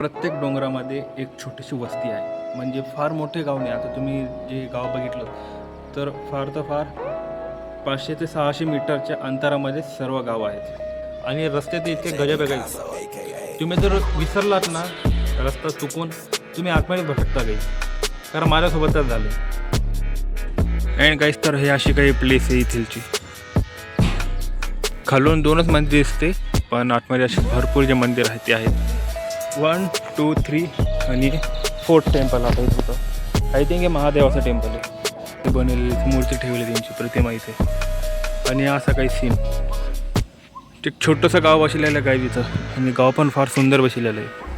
प्रत्येक डोंगरामध्ये एक छोटीशी वस्ती आहे. म्हणजे फार मोठे गाव नाही. आता तुम्ही जे गाव बघितलं तर फार तर फार पाचशे ते सहाशे मीटरच्या अंतरामध्ये सर्व गाव आहेत. आणि रस्ते ते इतके गजब तुम्ही जर विसरलात ना रस्ता चुकून तुम्ही आतमध्ये भटकता काही कारण माझ्यासोबतच झालं. अँड काहीच तर हे अशी काही प्लेस आहे इथलची. खालून दोनच मंदिर दिसते पण आतमध्ये असे भरपूर जे मंदिर आहेत ते आहेत. वन टू थ्री आणि फोर्थ टेम्पल आता इथं होतं. आय थिंक हे महादेवाचं टेम्पल आहे. ते बनवलेली मूर्ती ठेवली त्यांची प्रतिमा इथे. आणि असा काही सीन एक छोटंसं गाव बसलेलं आहे काय तिथं आणि गाव पण फार सुंदर बसलेलं आहे.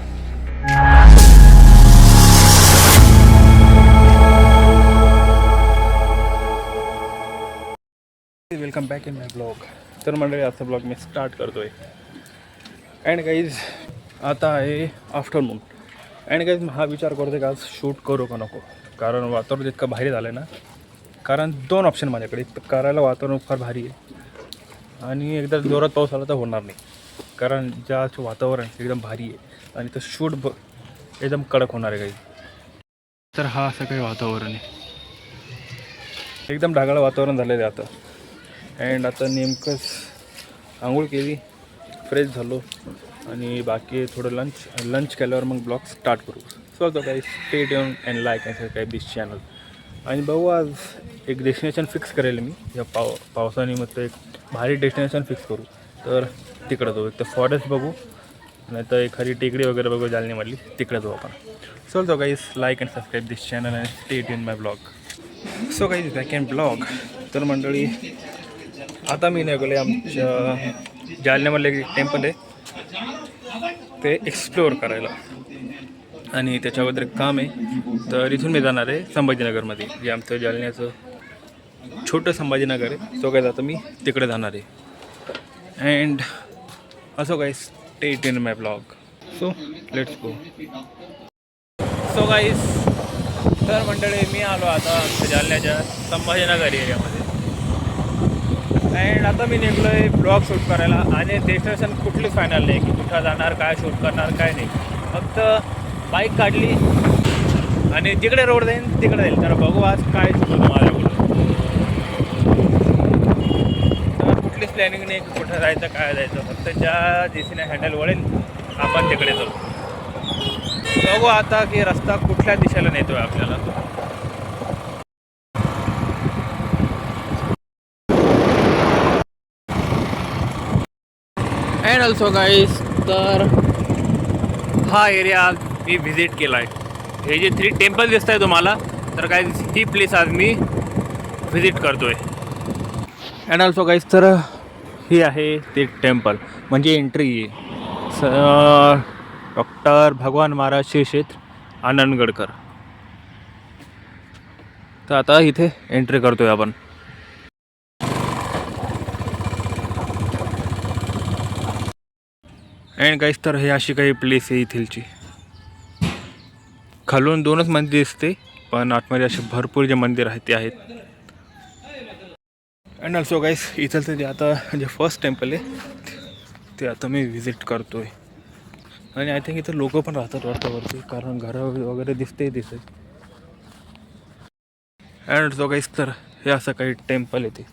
Welcome back in my blog तर मंडळी आजचा ब्लॉग मी स्टार्ट करतो आहे अँड गाईज आता आहे आफ्टरनून अँड गाईज हा विचार करतो की आज शूट करू का नको? कारण वातावरण इतकं भारी झालं आहे ना? कारण दोन ऑप्शन माझ्याकडे एक तर करायला वातावरण फार भारी आहे. आणि एकदा जोरात पाऊस आला तर होणार नाही. कारण ज्याचं वातावरण एकदम भारी आहे आणि तर शूट ब एकदम कडक होणार आहे काही तर हा असं काही वातावरण आहे. एकदम ढगाळ वातावरण झालेलं आहे आता. अँड आता नेमकंच आंघोळ केली फ्रेश झालो. आणि बाकी थोडं लंच लंच केल्यावर मग ब्लॉग स्टार्ट करू. सो तो काही स्टेट येऊन and like and subscribe this channel आणि बघू आज एक डेस्टिनेशन फिक्स करेल मी. या पाव पावसाने मग एक भारी डेस्टिनेशन फिक्स करू. तर तिकडं जाऊ. एक तर फॉरेस्ट बघू. नाही तर एखादी टेकडी वगैरे बघू जालन्यामधली तिकडे जाऊ आपण. सो तो काहीच like and subscribe this channel and state in my blog so काही बॅक अँड ब्लॉग तर मंडळी आता मी निघालो आमच्या जालन्यामधलं एक टेम्पल आहे. ते एक्सप्लोअर करायला. आणि त्याच्याबद्दल एक काम आहे. तर इथून मी जाणार आहे संभाजीनगरमध्ये. जे आमचं जालन्याचं छोटं संभाजीनगर आहे. तो काय जातं मी तिकडे जाणार आहे. अँड असो काय state in my blog so let's go so guys तर मंडळी मी आलो आता आमच्या जालन्याच्या संभाजीनगर एरियामध्ये अँड आता मी निघलो आहे ब्लॉग शूट करायला आणि डेस्टिनेशन कुठली फायनल नाही की कुठं जाणार काय शूट करणार काय नाही. फक्त बाईक काढली आणि जिकडे रोड जाईल तिकडे जाईल. तर बघू आज काय सुचवतं माझ्याकडून. तर कुठलीच प्लॅनिंग नाही की कुठं जायचं काय जायचं. फक्त ज्या दिशेने हँडल वळेल आपण तिकडे जाऊ. बघू आता की रस्ता कुठल्या दिशेला नेतोय आपल्याला. अँड ऑल्सो गाईस तर हा एरिया मी व्हिजिट केला आहे हे जे थ्री टेम्पल दिसत आहे तुम्हाला तर काय ही प्लेस आज मी व्हिजिट करतो आहे अँड ऑल्सो गाईस तर ही आहे ते टेम्पल म्हणजे एंट्री आहे स डॉक्टर भगवान महाराज श्री क्षेत्र आनंदगडकर. तर आता इथे एंट्री करतोय आपण. अँड काहीच तर हे अशी काही प्लेस आहे इथलची. खालून दोनच मंदिर दिसते पण आतमध्ये असे भरपूर जे मंदिर आहेत ते आहेत. अँड ऑल्सो गाईस इथलचं जे आता जे फर्स्ट टेम्पल आहे ते आता मी व्हिजिट करतो आहे आणि आय थिंक इथं लोक पण राहतात रस्त्यावरती कारण घरं वगैरे दिसते दिसत अँड जो काहीच तर हे असं काही टेम्पल आहे ते.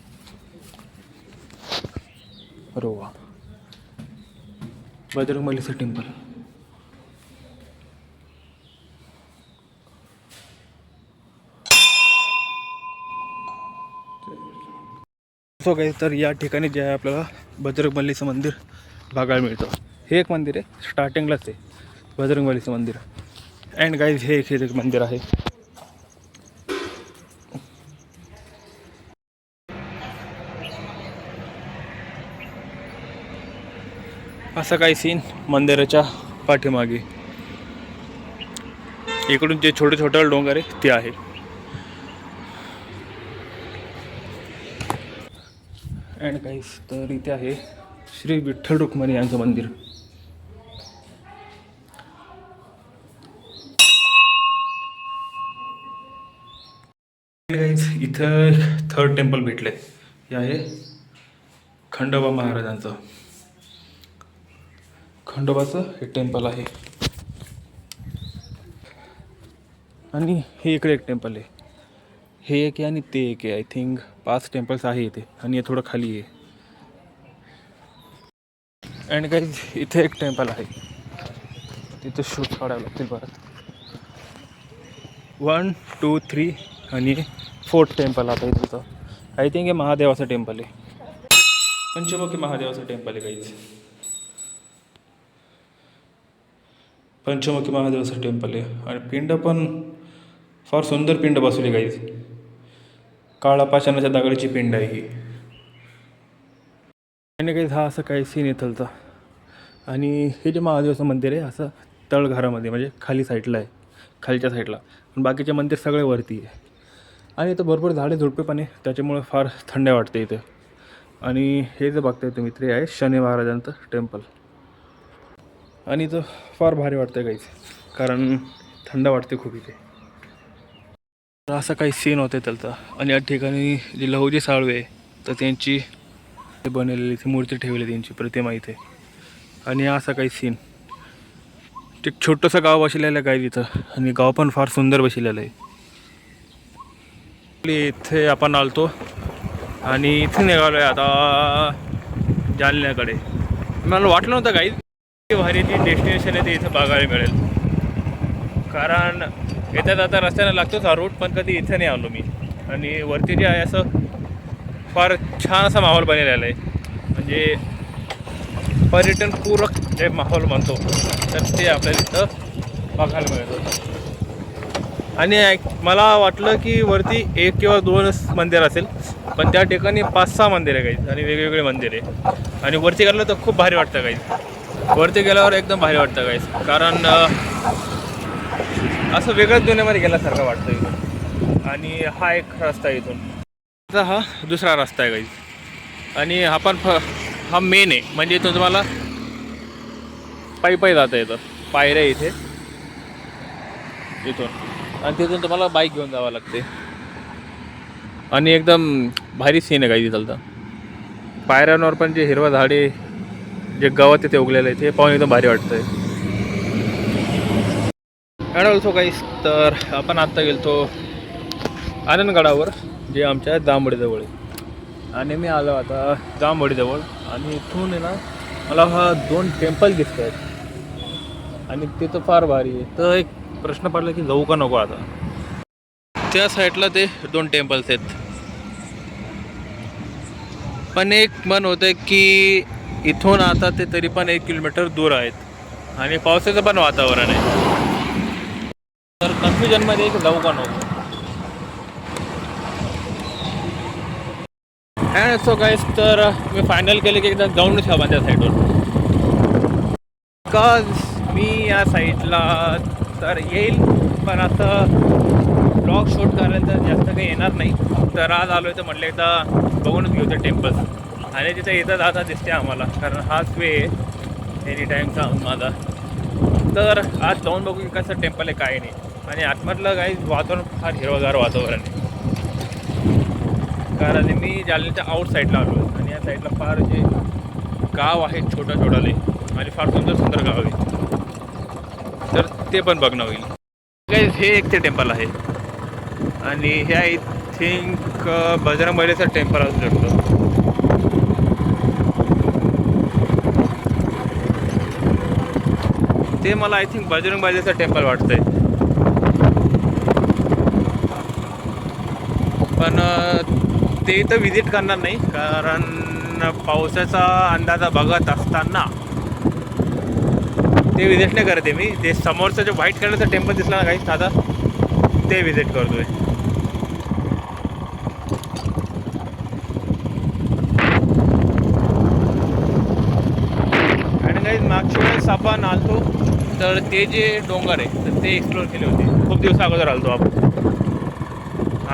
अरे बजरंगबलीचं टेम्पल. सो काही तर या ठिकाणी जे आहे आपल्याला बजरंगबलीचं मंदिर बघायला मिळतं. हे एक मंदिर आहे स्टार्टिंगलाच आहे बजरंगबलीचं मंदिर. अँड गाईज हे एक हे एक मंदिर आहे. असा काही सीन मंदिराच्या पाठीमागे. इकडून जे छोटे छोटे डोंगर आहे ते आहे. अँड काही तर इथे आहे श्री विठ्ठल रुक्मिणी यांचं मंदिर. इथं थर्ड टेम्पल भेटले हे आहे खंडोबा महाराजांचं. खंडोबाचं हे टेम्पल आहे. आणि हे इकडे एक टेम्पल आहे. हे एक आहे आणि ते एक आहे. आय थिंक पाच टेम्पल्स आहे इथे आणि हे थोडं खाली आहे. अँड काही इथे एक टेम्पल आहे. तिथं शूट काढावं लागतील परत. वन टू थ्री आणि फोर्थ टेम्पल आता आहे तिथं. आय थिंक हे महादेवाचं टेम्पल आहे. पंचमुखी महादेवाचं टेम्पल आहे काहीच पंचमुखी महादेवाचं टेम्पल आहे. आणि पिंड पण फार सुंदर पिंड बसवली गाईज काळा पाषाणाच्या दगडाची पिंड आहे ही. आणि काही हा असं काही सीन येथलचा आणि हे जे महादेवाचं मंदिर आहे असं तळघरामध्ये म्हणजे खाली साईडला आहे. खालच्या साईडला पण बाकीचे मंदिर सगळे वरती आहे. आणि इथं भरपूर झाडे झुडपे पण आहे त्याच्यामुळे फार थंड वाटते इथं. आणि हे जे बघताय तुम्ही ते आहे शनी महाराजांचं टेम्पल आणि इथं फार भारी वाटतं काहीच कारण थंड वाटते खूप इथे. तर असा काही सीन होते त्याचा आणि या ठिकाणी जे लहुजी साळवे आहे, तर त्यांची बनवलेली ती मूर्ती ठेवली त्यांची प्रतिमा इथे. आणि असा काही सीन एक छोटंसं गाव बसलेलं आहे काय तिथं आणि गाव पण फार सुंदर बसलेलं आहे. इथे आपण आलतो. आणि इथे निघालो आहे आता. जालन्याकडे. मला वाटलं नव्हतं काही भारी जी डेस्टिनेशन आहे ते इथं बघायला मिळेल. कारण येत्या जाता रस्त्यानं लागतोच हा रूट पण कधी इथं नाही आलो मी. आणि वरती जे आहे असं फार छान असा माहोल बनलेला आहे. म्हणजे पर्यटनपूरक जे माहोल म्हणतो तर ते आपल्याला इथं बघायला मिळतं आणि मला वाटलं की वरती एक किंवा दोनच मंदिर असेल पण त्या ठिकाणी पाच सहा मंदिर आहे काही आणि वेगवेगळे मंदिर आहे आणि वरती गेलं तर खूप भारी वाटतं काही वरती गेल्यावर एकदम भारी वाटतं गाईस कारण असं वेगळ्याच दुनियामध्ये गेल्यासारखं वाटतं इथून. आणि हा एक रस्ता आहे इथून. आता हा दुसरा रस्ता आहे गाईस आणि हा पण फ हा मेन आहे. म्हणजे इथून तुम्हाला पायी पायी जाता येतं. पायऱ्या इथे. इथून. आणि तिथून तुम्हाला बाईक घेऊन जावं लागते. आणि एकदम भारी सीन आहे काही तिथलं पायऱ्यांवर पण जे हिरवं झाडे जे गवत तिथे उगलेलं आहे ते पाहून एकदम भारी वाटतंय. अँड ऑल्सो काहीच तर आपण आत्ता गेलतो आनंदगडावर जे आमच्या जांभळीजवळ आहे. आणि मी आलो आता जांभडीजवळ आणि इथून आहे ना मला हा दोन टेम्पल दिसत आहेत आणि ते तर फार भारी आहे. तर एक प्रश्न पडला की जाऊ का नको आता? त्या साईडला ते दोन टेम्पल्स आहेत. पण एक मन होतं की इथून आता ते तरी पण एक किलोमीटर दूर आहेत. आणि पावसाचं पण वातावरण आहे. तर कन्फ्युजनमध्ये एक जाऊ का नको अँड सो काहीच तर मी फायनल केले की एकदा जाऊनच ठेवा त्या साईडवर बिकॉज मी या साईडला तर येईल पण आता ब्लॉग शूट करायला तर जास्त काही येणार नाही. तर आज आलो आहे तर म्हटलं एकदा बघूनच घेऊ ते टेम्पल आणि तिथे येता जाता दिसते आम्हाला कारण हाच वे आहे एनी टाईमचा माझा. तर आज जाऊन बघू की कसं टेम्पल आहे काय नाही. आणि आतमधलं काही वातावरण फार हिरवगार वातावरण आहे. कारण मी जालन्याच्या आउट साईडला आलो आणि या साईडला फार जे गाव आहे छोटं छोटाले आणि फार सुंदर सुंदर गाव आहे. तर ते पण बघणं होईल. Guys, हे एक ते टेम्पल आहे. आणि हे आय थिंक बजरंगबलीचं टेम्पल असू शकतं. ते मला आय थिंक बजरंगबाजीचं टेम्पल वाटतंय. पण ते तर विजिट करणार नाही कारण पावसाचा अंदाजा बघत असताना ते विजिट नाही करते मी. ते समोरचं जे व्हाईट कलरचं टेम्पल दिसला ना काही साधा ते व्हिजिट करतोय आणि काही मागच्या वेळेस आपण आलतो तर ते जे डोंगर आहे तर ते एक्सप्लोर केले होते. खूप दिवस अगोदर आलो आपण.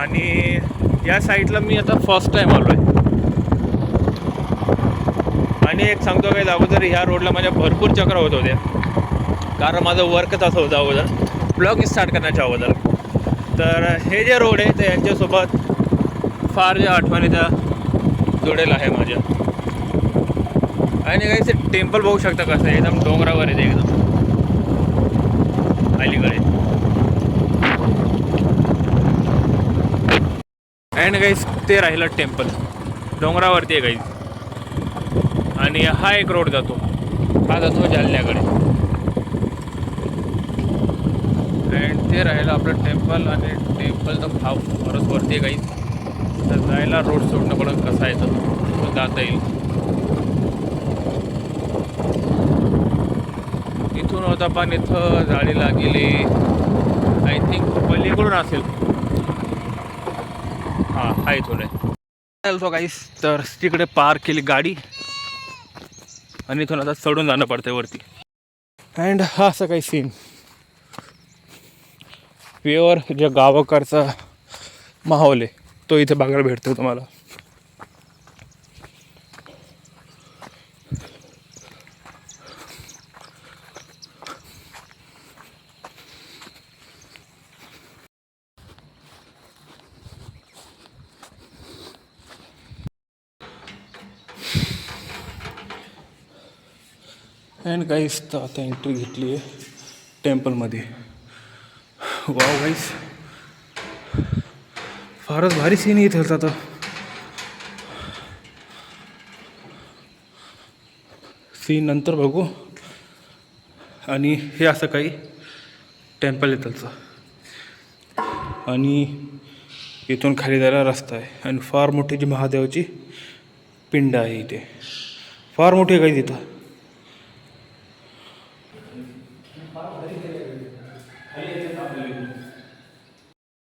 आणि या साईडला मी आता फर्स्ट टाईम आलो आहे आणि एक सांगतो काही अगोदर ह्या रोडला माझ्या भरपूर चक्र होत होत्या. कारण माझं वर्कच असं होतं अगोदर. ब्लॉग स्टार्ट करण्याच्या अगोदर. तर हे जे रोड आहे ते यांच्यासोबत फार ज्या आठवणीचा जोडेल आहे माझ्या. आणि काही ते टेम्पल बघू शकता कसं आहे. एकदम डोंगरावर येते एकदम. अलीकडे. अँड गाईज ते राहिलं टेम्पल डोंगरावरती आहे गाईज आणि हा एक रोड जातो. हा जातो जालन्याकडे. अँड ते राहिलं आपलं टेम्पल आणि टेम्पल तर फाव परत वरती आहे गाईज तर जायला रोड सोडणं पडत कसा येतं तो जाता येईल. इथून होता पण इथं जाळीला लागेली आय थिंक पलीकडून असेल. हां हा इथून आहे. चालतो काहीच तर तिकडे पार्क केली गाडी. आणि इथून आता चढून जाणं पडतं वरती. अँड हा असं काही सीन प्युअर जे गावाकडचा माहोल आहे तो इथे बघायला भेटतो तुम्हाला. अँड गाईस तर आता एंट्री घेतली आहे टेम्पलमध्ये वाव गाईस फारच भारी सीन येत होता आता. सीन नंतर बघू. आणि हे असं काही टेम्पल आहे त्याचं. आणि इथून खाली जायला रस्ता आहे. आणि फार मोठी जी महादेवाची पिंड आहे इथे. फार मोठी काही तिथं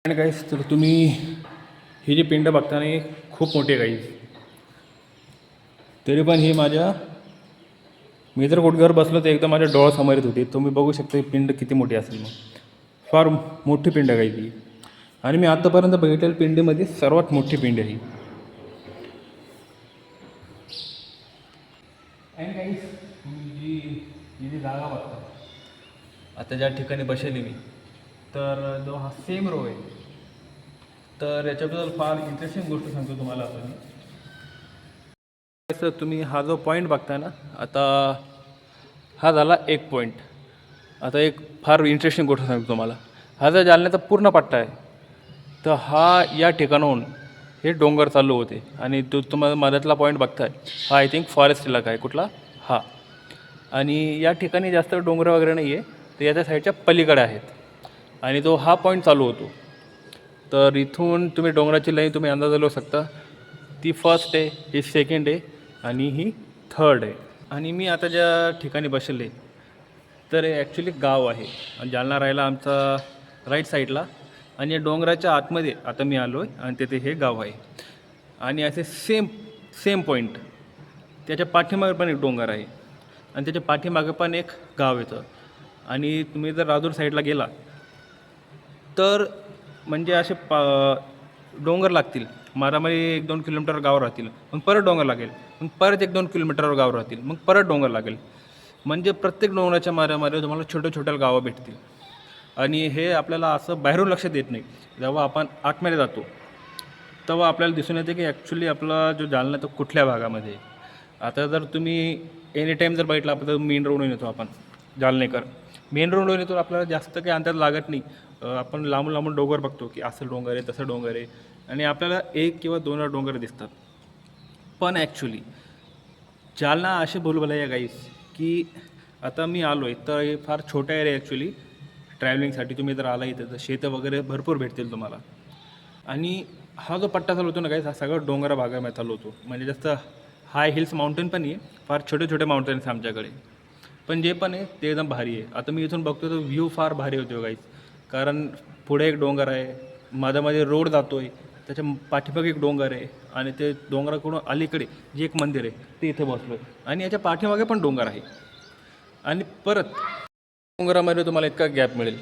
आणि गाईस तर तुम्ही ही जी पिंड बघता ना खूप मोठी गाईस तरी पण हे माझ्या मी जर गुडघ्यावर बसलो तर एकदम माझ्या डोळ्यासमोर येत होते. तुम्ही बघू शकता ही पिंड किती मोठी असेल मग. फार मोठी पिंड गाई ती आणि मी आत्तापर्यंत बघितलेल्या पिंडीमध्ये सर्वात मोठी पिंड आहे ही. गाईस तुम्ही जी ही जी जागा बघता आता ज्या ठिकाणी बसेल मी तर जो हा सेम रो आहे तर याच्याबद्दल फार इंटरेस्टिंग गोष्ट सांगतो तुम्हाला आपण सर तुम्ही हा जो पॉईंट बघताय ना आता हा झाला एक पॉईंट आता एक फार इंटरेस्टिंग गोष्ट सांगतो तुम्हाला. हा जर जालन्याचा पूर्ण पट्टा आहे तर हा या ठिकाणाहून हे डोंगर चालू होते. आणि तो तुम्हाला मधातला पॉईंट बघताय हा आय थिंक फॉरेस्ट इलाका आहे. कुठला? हा. आणि या ठिकाणी जास्त डोंगर वगैरे नाही आहे तर याच्या साईडच्या पलीकडे आहेत. आणि तो हा पॉईंट चालू होतो. तर इथून तुम्ही डोंगराची लाईन तुम्ही अंदाज लावू शकता. ती फर्स्ट आहे ही सेकंड आहे आणि ही थर्ड आहे आणि मी आता ज्या ठिकाणी बसले तर हे ॲक्च्युली गाव आहे. आणि जालना राहिला आमचा राईट साईडला आणि या डोंगराच्या आतमध्ये आता मी आलो आहे आणि तिथे हे गाव आहे. आणि असे सेम सेम पॉईंट त्याच्या पाठीमागे पण एक डोंगर आहे. आणि त्याच्या पाठीमागे पण एक गाव येतं आणि तुम्ही जर राजूर साईडला गेला तर म्हणजे असे पा डोंगर लागतील. मारामारी एक दोन किलोमीटर गाव राहतील. मग परत डोंगर लागेल. मग परत एक दोन किलोमीटरवर गाव राहतील. मग परत डोंगर लागेल. म्हणजे प्रत्येक डोंगराच्या मारामारीवर तुम्हाला छोट्या छोट्या गावं भेटतील. आणि हे आपल्याला असं बाहेरून लक्षात येत नाही. जेव्हा आपण आतमध्ये जातो तेव्हा आपल्याला दिसून येते की ॲक्च्युली आपला जो जालना तो कुठल्या भागामध्ये आता जर तुम्ही एनी टाईम जर बघितलं आपण तर मेन रोडून येतो आपण जालनेकर. मेन रोडवर येतो आपल्याला जास्त काही अंदाज लागत नाही. आपण लांबून लांबून डोंगर बघतो की असं डोंगर आहे तसं डोंगर आहे. आणि आपल्याला एक किंवा दोन डोंगर दिसतात. पण ॲक्च्युली जालना असे बोलबला या गाईस की आता मी आलो आहे तर हे फार छोटा एरिया ॲक्च्युली ट्रॅव्हलिंगसाठी तुम्ही जर आला इथं तर शेतं वगैरे भरपूर भेटतील तुम्हाला. आणि हा जो पट्टा चालू होतो ना गाईस हा सगळं डोंगरा भागामध्ये चालू होतो. म्हणजे जास्त हाय हिल्स माउंटेन पण आहे फार छोटे छोटे माउंटेन्स आमच्याकडे. पण जे पण आहे ते एकदम भारी आहे. आता मी इथून बघतो तर व्ह्यू फार भारी होतो हो, गाईस कारण पुढे एक डोंगर आहे माझ्यामध्ये रोड जातो आहे त्याच्या पाठीमागे एक डोंगर आहे आणि ते डोंगराकडून अलीकडे जे एक मंदिर आहे ते इथे बसलो आहे आणि याच्या पाठीमागे पण डोंगर आहे. आणि परत डोंगरामध्ये तुम्हाला इतका गॅप मिळेल.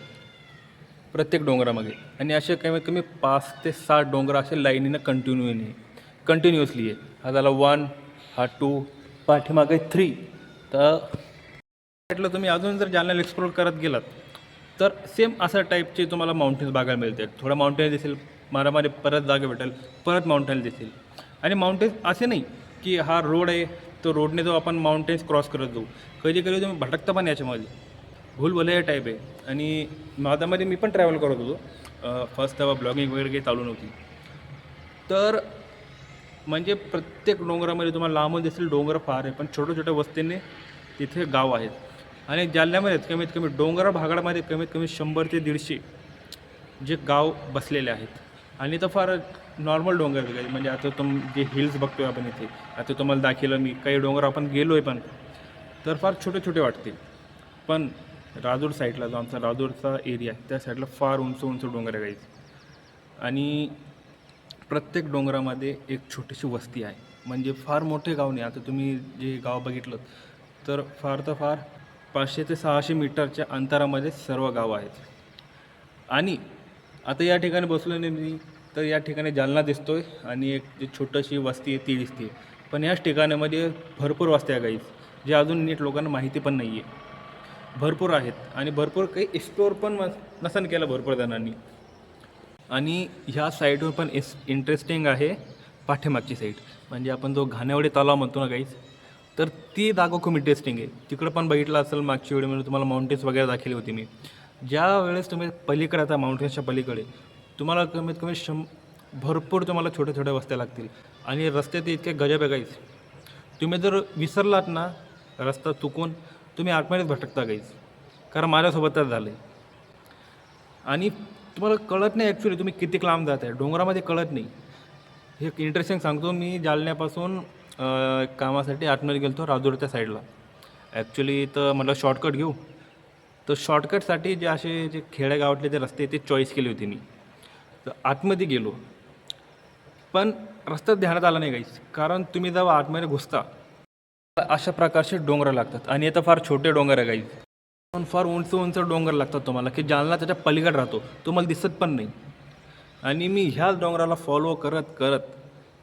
प्रत्येक डोंगरामागे. आणि असे कमीत कमी पाच ते सात डोंगर असे लाईनीनं कंटिन्यूनी कंटिन्युअसली आहे. हा झाला वन हा टू पाठीमागे थ्री तर म्हटलं तुम्ही अजून जर जालन्याला एक्सप्लोर करत गेलात तर सेम अशा टाईपचे तुम्हाला माउंटेन्स बघायला मिळतील थोडं माउंटेन दिसेल मारामारी परत जागा भेटेल परत माउंटेन दिसेल. आणि माउंटेन्स असे नाही की हा रोड आहे तो रोडने जो आपण माउंटेन्स क्रॉस करत जाऊ. कधी कधी तुम्ही भटकता पण याच्यामध्ये. भूलभुलया टाईप आहे. आणि माझ्यामध्ये मी पण ट्रॅव्हल करत होतो. फर्स्ट तेव्हा ब्लॉगिंग वगैरे काही चालू नव्हती. तर म्हणजे प्रत्येक डोंगरामध्ये तुम्हाला लांबून दिसेल डोंगर फार आहे पण छोट्या छोट्या वस्तीने तिथे गाव आहेत. आणि जालन्यामध्ये कमीत कमी डोंगर भागामध्ये कमीत कमी शंभर ते दीडशे जे गाव बसलेले आहेत. आणि तर फार नॉर्मल डोंगर आहे. म्हणजे आता तुम जे हिल्स बघतो आहे आपण इथे आता तुम्हाला दाखवलं मी काही डोंगर आपण गेलो आहे पण तर फार छोटे छोटे वाटतील. पण राजूर साईडला जो आमचा राजूरचा एरिया आहे त्या साईडला फार उंच उंच डोंगर आहे गाईज आणि प्रत्येक डोंगरामध्ये एक छोटीशी वस्ती आहे. म्हणजे फार मोठे गाव नाही. आता तुम्ही जे गाव बघितलं तर फार तर फार पाचशे ते सहाशे मीटरच्या अंतरामध्ये सर्व गावं आहेत. आणि आता या ठिकाणी बसलो नाही मी तर या ठिकाणी जालना दिसतो आहे आणि एक जी छोटीशी वस्ती आहे ती दिसते पण याच ठिकाणामध्ये भरपूर वस्त्या गाईज जे अजून नीट लोकांना माहिती पण नाही आहे भरपूर आहेत आणि भरपूर काही एक्सप्लोअर पण नसन केलं भरपूर जणांनी. आणि ह्या साईडवर पण इस इंटरेस्टिंग आहे पाठीमागची साईड म्हणजे आपण जो घाण्यावडे तलाव म्हणतो ना काहीच तर ती जागा खूप इंटरेस्टिंग आहे. तिकडं पण बघितलं असेल मागची वेळी तुम्हाला माउंटेन्स वगैरे दाखवली होती मी. ज्या वेळेस तुम्ही पलीकडे आता माउंटेन्सच्या पलीकडे तुम्हाला कमीत कमी शं भरपूर तुम्हाला छोट्या छोट्या वस्त्या लागतील. आणि रस्ते ते इतके गजब आहे गाईज तुम्ही जर विसरलात ना रस्ता चुकून तुम्ही आतमध्येच भटकता काहीच कारण माझ्यासोबत तर झालं आहे आणि तुम्हाला कळत नाही ॲक्च्युली तुम्ही किती लांब जात आहे डोंगरामध्ये कळत नाही. हे इंटरेस्टिंग सांगतो मी. जालन्यापासून कामासाठी आतमध्ये गेलो होतो राजूरच्या साईडला. ॲक्च्युली तर म्हटलं शॉर्टकट घेऊ. तर शॉर्टकटसाठी जे असे जे खेडेगावातले जे रस्ते ते चॉईस केली होती मी. तर आतमध्ये गेलो. पण रस्त्यात ध्यानात आला नाही काहीच कारण तुम्ही जेव्हा आतमध्ये घुसता अशा प्रकारचे डोंगर लागतात. आणि आता फार छोटे डोंगर आहे काही पण फार उंच उंच डोंगर लागतात तुम्हाला की जालना त्याच्या पलीकडे राहतो. तो मला दिसत पण नाही. आणि मी ह्याच डोंगराला फॉलो करत करत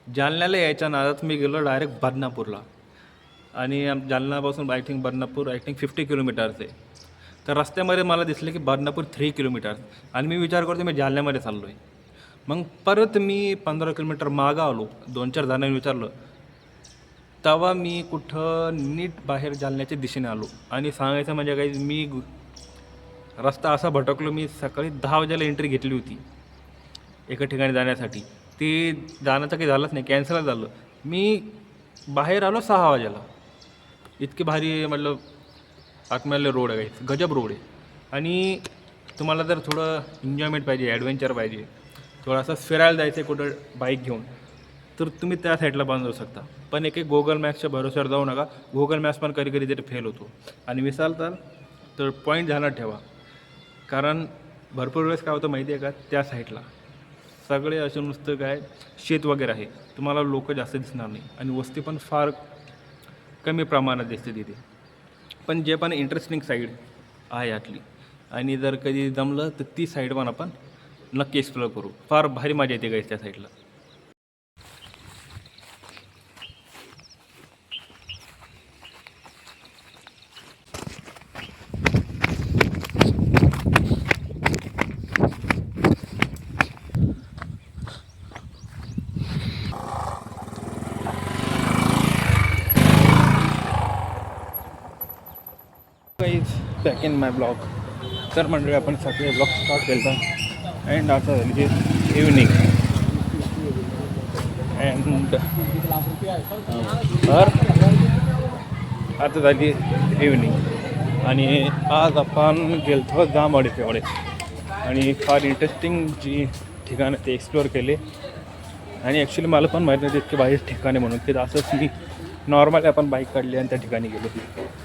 जालन्याला यायच्या नादात मी गेलो डायरेक्ट बदनापूरला. आणि जालनापासून जालन्यापासून I think Badnapur I think fifty kilometres आहे तर रस्त्यामध्ये मला दिसले की बदनापूर थ्री किलोमीटर्स आणि मी विचार करतो मी जालन्यामध्ये चाललो आहे मग परत मी पंधरा किलोमीटर मागं आलो दोन चार जणांनी विचारलं. तेव्हा मी कुठं नीट बाहेर जालन्याच्या दिशेने आलो. आणि सांगायचं म्हणजे काही मी रस्ता असा भटकलो मी सकाळी दहा वाजेला एंट्री घेतली होती. एका ठिकाणी जाण्यासाठी. ते जाण्याचं काही झालंच नाही कॅन्सलच झालं. मी बाहेर आलो सहा वाजेला. इतके भारी म्हटलं आत्म्याला रोड आहे गजब रोड आहे. आणि तुम्हाला जर थोडं एन्जॉयमेंट पाहिजे ॲडव्हेंचर पाहिजे थोडासा फिरायला जायचं आहे कुठं बाईक घेऊन तर तुम्ही त्या साईडला बंद जाऊ शकता. पण एक एक गुगल मॅप्सच्या भरोश्यावर जाऊ नका. गुगल मॅप्स पण कधी कधी तरी फेल होतो. आणि विसरताल तर पॉईंट ध्यानात ठेवा. कारण भरपूर वेळेस काय होतं माहिती आहे का त्या साईडला सगळे असे नुसतं काय शेत वगैरे आहे तुम्हाला लोक जास्त दिसणार नाही आणि वस्ती पण फार कमी प्रमाणात दिसते तिथे. पण जे पण इंटरेस्टिंग साईड आहे यातली आणि जर कधी जमलं तर ती साईड पण आपण नक्की एक्सप्लोअर करू. फार भारी मजा येते गाईस त्या साईडला guys back in my blog तर मंडळी आपण सकाळी ब्लॉग स्टार्ट केला अँड आता झाली इव्हनिंग अँड तर आता झाली इव्हनिंग आणि आज आपण गेलतो जांभवाडी तेवढे. आणि फार इंटरेस्टिंग जी ठिकाणं ते एक्सप्लोअर केले. आणि ॲक्च्युली मला पण माहीत नाही इतके बाहेर ठिकाणे म्हणून. की असंच मी नॉर्मली आपण बाईक काढली आणि त्या ठिकाणी गेलो.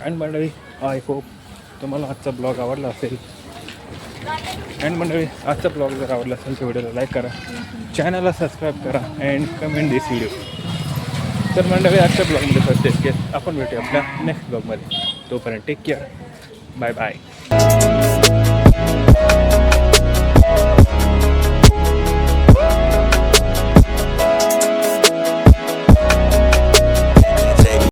अँड मंडळी आय होप तुम्हाला आजचा ब्लॉग आवडला असेल अँड मंडळी आजचा ब्लॉग जर आवडला असेल तर व्हिडिओला लाईक करा. चॅनलला सबस्क्राईब करा अँड कमेंट दिस व्हिडिओ तर मंडळी आजच्या ब्लॉगमध्ये फर्स्ट केस आपण भेटूया आपल्या नेक्स्ट ब्लॉगमध्ये. तोपर्यंत टेक केअर बाय बाय